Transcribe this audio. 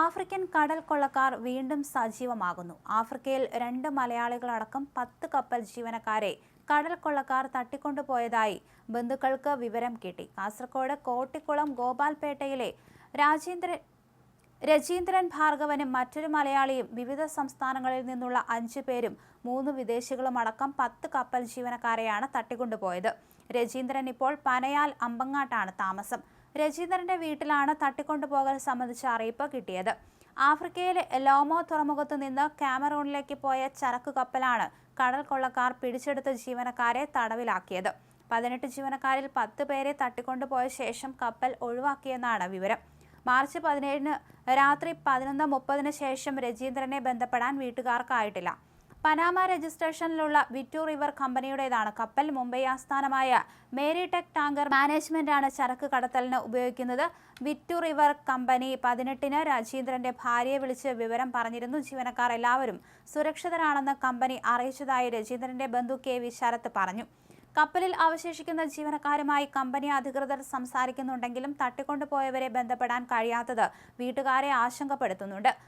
African കടൽ കൊള്ളക്കാർ വീണ്ടും സജീവമാകുന്നു. ആഫ്രിക്കയിൽ രണ്ട് മലയാളികളടക്കം പത്ത് കപ്പൽ ജീവനക്കാരെ കടൽ കൊള്ളക്കാർ തട്ടിക്കൊണ്ടുപോയതായി ബന്ധുക്കൾക്ക് വിവരം കിട്ടി. കാസർഗോഡ് കോട്ടിക്കുളം ഗോപാൽപേട്ടയിലെ രാജേന്ദ്രൻ രജീന്ദ്രൻ ഭാർഗവനും മറ്റൊരു മലയാളിയും വിവിധ സംസ്ഥാനങ്ങളിൽ നിന്നുള്ള അഞ്ചു പേരും മൂന്ന് വിദേശികളും അടക്കം പത്ത് കപ്പൽ ജീവനക്കാരെയാണ് തട്ടിക്കൊണ്ടുപോയത്. രജീന്ദ്രൻ ഇപ്പോൾ പനയാൽ അമ്പങ്ങാട്ടാണ് താമസം. രജീന്ദ്രന്റെ വീട്ടിലാണ് തട്ടിക്കൊണ്ടുപോകൽ സംബന്ധിച്ച അറിയിപ്പ് കിട്ടിയത്. ആഫ്രിക്കയിലെ ലോമോ തുറമുഖത്തു നിന്ന് കാമറൂണിലേക്ക് പോയ ചരക്ക് കപ്പലാണ് കടൽ കൊള്ളക്കാർ പിടിച്ചെടുത്ത ജീവനക്കാരെ തടവിലാക്കിയത്. പതിനെട്ട് ജീവനക്കാരിൽ പത്ത് പേരെ തട്ടിക്കൊണ്ടുപോയ ശേഷം കപ്പൽ ഒഴിവാക്കിയെന്നാണ് വിവരം. മാർച്ച് പതിനേഴിന് രാത്രി പതിനൊന്ന് മുപ്പതിന് ശേഷം രജീന്ദ്രനെ ബന്ധപ്പെടാൻ വീട്ടുകാർക്കായിട്ടില്ല. പനാമ രജിസ്ട്രേഷനിലുള്ള വിറ്റു റിവർ കമ്പനിയുടേതാണ്. കപ്പൽ മുംബൈ ആസ്ഥാനമായ മേരി ടെക് ടാങ്കർ മാനേജ്മെന്റാണ് ചരക്ക് കടത്തലിന് ഉപയോഗിക്കുന്നത്. വിറ്റു റിവർ കമ്പനി പതിനെട്ടിന് രാജീന്ദ്രന്റെ ഭാര്യയെ വിളിച്ച് വിവരം പറഞ്ഞിരുന്നു. ജീവനക്കാർ എല്ലാവരും സുരക്ഷിതരാണെന്ന് കമ്പനി അറിയിച്ചതായി രജീന്ദ്രന്റെ ബന്ധു കെ വി ശരത് പറഞ്ഞു. കപ്പലിൽ അവശേഷിക്കുന്ന ജീവനക്കാരുമായി കമ്പനി അധികൃതർ സംസാരിക്കുന്നുണ്ടെങ്കിലും തട്ടിക്കൊണ്ടുപോയവരെ ബന്ധപ്പെടാൻ കഴിയാത്തത് വീട്ടുകാരെ ആശങ്കപ്പെടുത്തുന്നുണ്ട്.